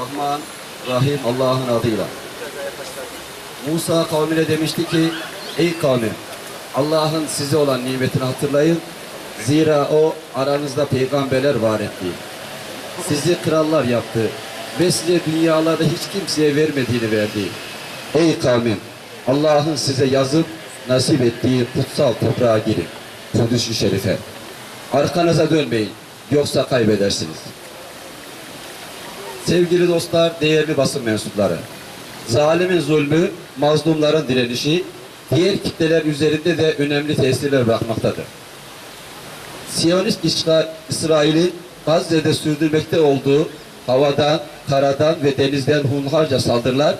Rahman, Rahim Allah'ın adıyla. Musa kavmine demişti ki, ey kavmim, Allah'ın size olan nimetini hatırlayın. Zira o aranızda peygamberler var etti. Sizi krallar yaptı ve size dünyalarda hiç kimseye vermediğini verdi. Ey kavmim, Allah'ın size yazıp nasip ettiği kutsal toprağa girin. Kudüs-ü Şerife. Arkanıza dönmeyin, yoksa kaybedersiniz. Sevgili dostlar, değerli basın mensupları. Zalimin zulmü, mazlumların direnişi, diğer kitleler üzerinde de önemli tesirler bırakmaktadır. Siyonist işgal İsrail'in Gazze'de sürdürmekte olduğu havadan, karadan ve denizden hunharca saldırılar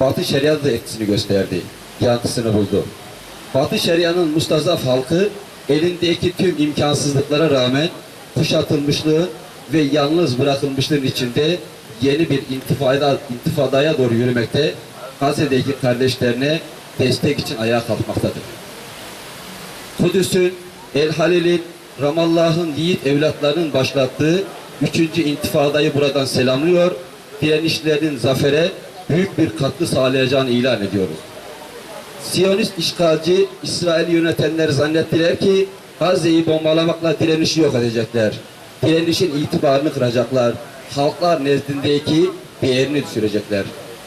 Batı Şeria'da da etkisini gösterdi, yankısını buldu. Batı Şeria'nın mustazaf halkı elindeki tüm imkansızlıklara rağmen kuşatılmışlığı ve yalnız bırakılmışlığın içinde yeni bir intifada, intifadaya doğru yürümekte, Gazze'deki kardeşlerine destek için ayağa kalkmaktadır. Kudüs'ün, El Halil'in, Ramallah'ın yiğit evlatlarının başlattığı 3. intifadayı buradan selamlıyor. Direnişlerin zafere büyük bir katkı sağlayacağını ilan ediyoruz. Siyonist işgalci İsrail yönetenler zannettiler ki Gazze'yi bombalamakla direnişi yok edecekler. Direnişin itibarını kıracaklar. Halklar nezdindeki değerini düşürecekler.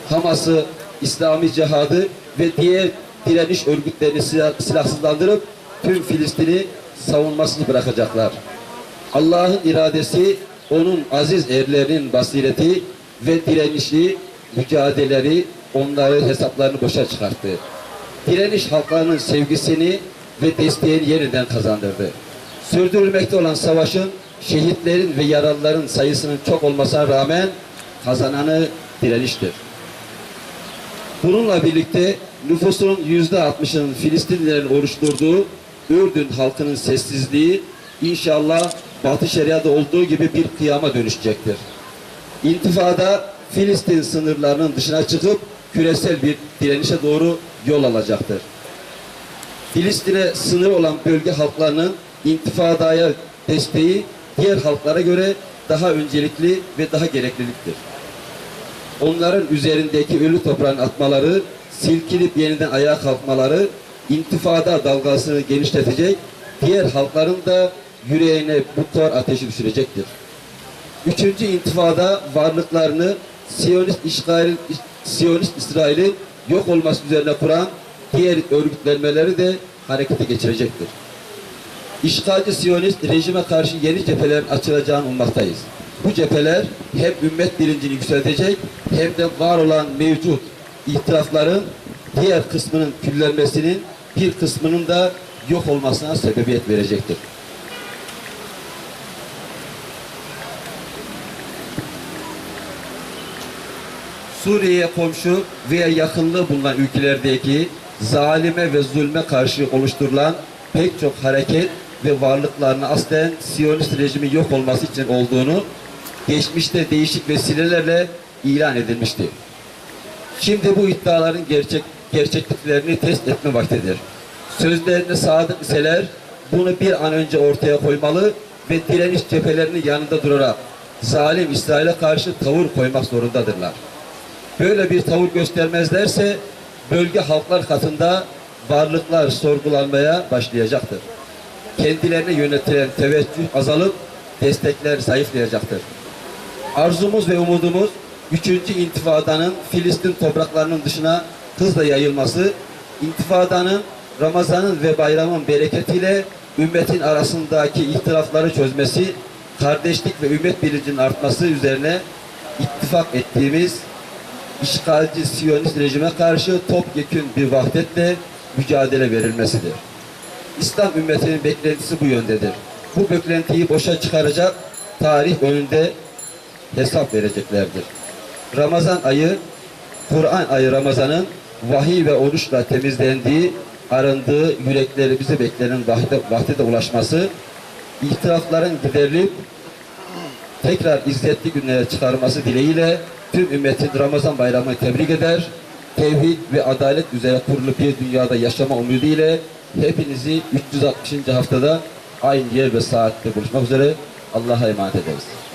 Hamas'ı, İslami cihadı ve diğer direniş örgütlerini silah- silahsızlandırıp tüm Filistin'i savunmasız bırakacaklar. Allah'ın iradesi onun aziz erlerinin basireti ve direnişi, mücadeleleri onların hesaplarını boşa çıkarttı. Direniş halklarının sevgisini ve desteğini yeniden kazandırdı. Sürdürülmekte olan savaşın şehitlerin ve yaralıların sayısının çok olmasına rağmen kazananı direniştir. Bununla birlikte nüfusunun yüzde altmışının Filistinlilerin oluşturduğu Ürdün halkının sessizliği inşallah Batı Şeria'da olduğu gibi bir kıyama dönüşecektir. İntifada Filistin sınırlarının dışına çıkıp küresel bir direnişe doğru yol alacaktır. Filistin'e sınır olan bölge halklarının intifadaya desteği diğer halklara göre daha öncelikli ve daha gerekliliktir. Onların üzerindeki ölü toprağın atmaları, silkinip yeniden ayağa kalkmaları intifada dalgasını genişletecek, diğer halkların da yüreğine bu kor ateşi düşürecektir. Üçüncü intifada varlıklarını Siyonist işgal, Siyonist İsrail'in yok olması üzerine kuran diğer örgütlenmeleri de harekete geçirecektir. İşgalci Siyonist rejime karşı yeni cepheler açılacağını ummaktayız. Bu cepheler hem ümmet bilincini yükseltecek hem de var olan mevcut ihtilafların diğer kısmının küllenmesinin bir kısmının da yok olmasına sebebiyet verecektir. Suriye'ye komşu veya yakınlığı bulunan ülkelerdeki zalime ve zulme karşı oluşturulan pek çok hareket ve varlıklarını aslen Siyonist rejimi yok olması için olduğunu geçmişte değişik vesilelerle ilan edilmişti. Şimdi bu iddiaların gerçek gerçekliklerini test etme vaktidir. Sözlerine sadık iseler bunu bir an önce ortaya koymalı ve direniş cephelerinin yanında durarak zalim İsrail'e karşı tavır koymak zorundadırlar. Böyle bir tavır göstermezlerse bölge halklar katında varlıklar sorgulanmaya başlayacaktır. Kendilerine yönetilen teveccüh azalıp destekler zayıflayacaktır. Arzumuz ve umudumuz 3. intifadanın Filistin topraklarının dışına hızla yayılması, intifadanın Ramazan'ın ve bayramın bereketiyle ümmetin arasındaki ihtilafları çözmesi, kardeşlik ve ümmet bilincinin artması üzerine ittifak ettiğimiz işgalci Siyonist rejime karşı topyekün bir vahdetle mücadele verilmesidir. İslam ümmetinin beklentisi bu yöndedir. Bu beklentiyi boşa çıkaracak tarih önünde hesap vereceklerdir. Ramazan ayı, Kur'an ayı Ramazan'ın vahiy ve oruçla temizlendiği, arındığı yüreklerimizi beklenen vahde, vahdete ulaşması, ihtilafların giderilip tekrar izzetli günlere çıkarması dileğiyle tüm ümmetin Ramazan bayramını tebrik eder. Tevhid ve adalet üzere kurulu bir dünyada yaşama umudiyle hepinizi 360. haftada aynı yer ve saatte buluşmak üzere Allah'a emanet ederiz.